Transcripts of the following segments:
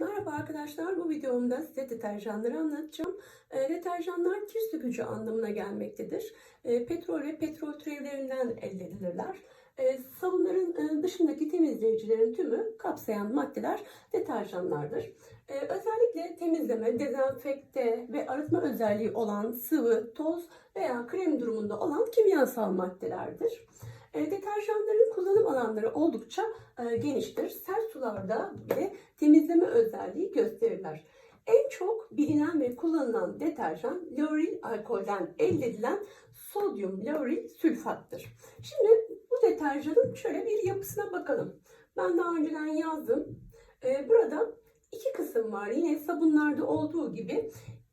the Merhaba arkadaşlar, bu videomda size deterjanları anlatacağım. E, deterjanlar kir sökücü anlamına gelmektedir. E, petrol ve petrol türevlerinden elde edilirler. E, sabunların e, dışındaki temizleyicilerin tümü kapsayan maddeler deterjanlardır. E, özellikle temizleme, dezenfekte ve arıtma özelliği olan sıvı, toz veya krem durumunda olan kimyasal maddelerdir. E, deterjanların kullanım alanları oldukça e, geniştir. Sert sularda bile temizleme özelliği gösterirler. En çok bilinen ve kullanılan deterjan lauril alkolden elde edilen sodyum lauril sülfattır. Şimdi bu deterjanın şöyle bir yapısına bakalım. Ben daha önceden yazdım. E, burada iki kısım var. Yine sabunlarda olduğu gibi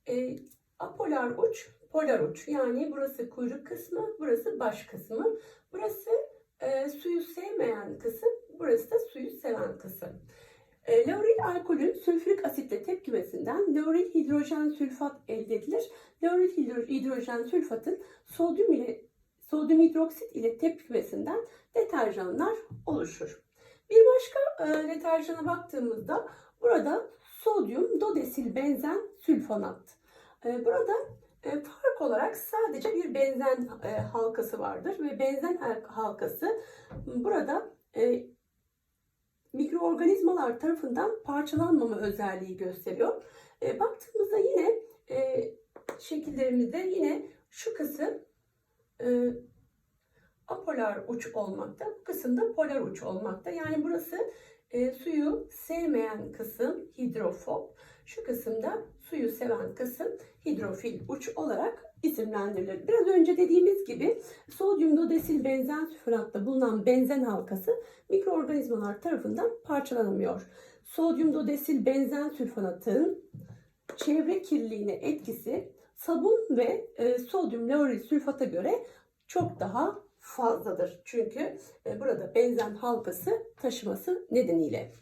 e, apolar uç, polar uç. Yani burası kuyruk kısmı, burası baş kısmı. Burası e, suyu sevmeyen kısım, burası da suyu seven kısım. E, lauril alkolün sülfürik asitle tepkimesinden lauril hidrojen sülfat elde edilir. Lauril hidro- hidrojen sülfatın sodyum ile sodyum hidroksit ile tepkimesinden deterjanlar oluşur. Bir başka e, deterjana baktığımızda burada sodyum dodesil benzen sülfonat. E, burada e, fark olarak sadece bir benzen e, halkası vardır ve benzen hal- halkası burada e, mikroorganizmalar tarafından parçalanmama özelliği gösteriyor. E, baktığımızda yine e, şekillerimizde yine şu kısım e, apolar uç olmakta, bu kısım da polar uç olmakta. Yani burası e, suyu sevmeyen kısım hidrofob, şu kısımda suyu seven kısım hidrofil uç olarak isimlendirilir. Biraz önce dediğimiz gibi sodyum dodesil benzen sülfinatta bulunan benzen halkası mikroorganizmalar tarafından parçalanamıyor. Sodyum dodesil benzen sülfonatın çevre kirliliğine etkisi sabun ve e, sodyum lauril sülfata göre çok daha fazladır. Çünkü e, burada benzen halkası taşıması nedeniyle.